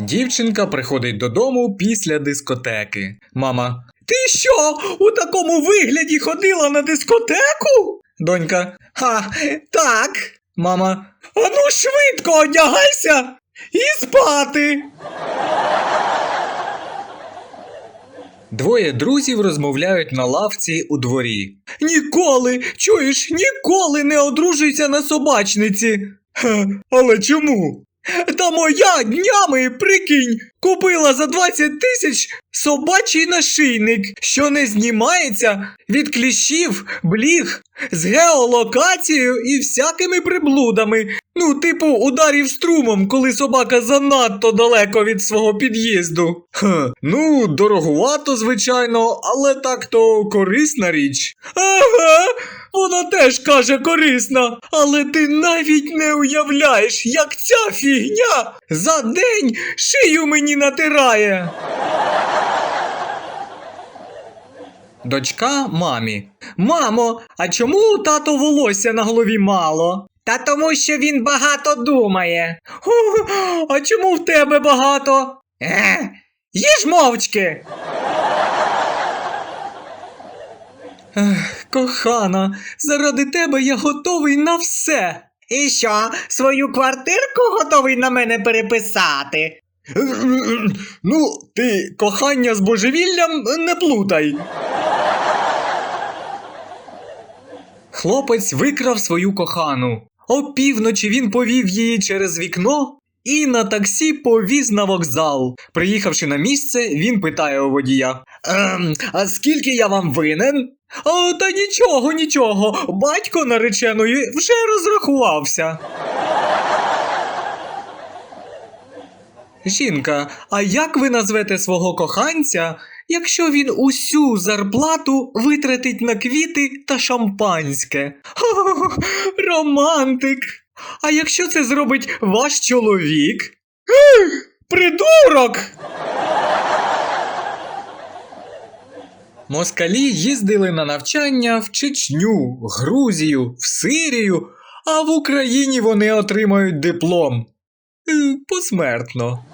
Дівчинка приходить додому після дискотеки. Мама. Ти що, у такому вигляді ходила на дискотеку? Донька. Ха, так. Мама. Ану швидко одягайся і спати. Двоє друзів розмовляють на лавці у дворі. Ніколи, чуєш, ніколи не одружуйся на собачниці. Ха, але чому? Та моя днями, прикинь, купила за 20 тисяч собачий нашийник, що не знімається від кліщів, бліг, з геолокацією і всякими приблудами. Ну, типу ударів струмом, коли собака занадто далеко від свого під'їзду. Ну, дорогувато, звичайно, але так то корисна річ. Ага, вона теж каже корисна, але ти навіть не уявляєш, як ця фігня за день шию мені натирає. Дочка мамі. Мамо, а чому у тато волосся на голові мало? Та тому, що він багато думає. А чому в тебе багато? Е, їж мовчки. Ех, кохана, заради тебе я готовий на все. І що, свою квартирку готовий на мене переписати? Ну, ти кохання з божевіллям не плутай. Хлопець викрав свою кохану. Опівночі він повів її через вікно і на таксі повіз на вокзал. Приїхавши на місце, він питає у водія: Ем, а скільки я вам винен? А, та нічого, нічого. Батько нареченої вже розрахувався. Жінка, а як ви назвете свого коханця, якщо він усю зарплату витратить на квіти та шампанське? Романтик. А якщо це зробить ваш чоловік? Придурок! Москалі їздили на навчання в Чечню, Грузію, в Сирію, а в Україні вони отримають диплом. Е, Посмертно.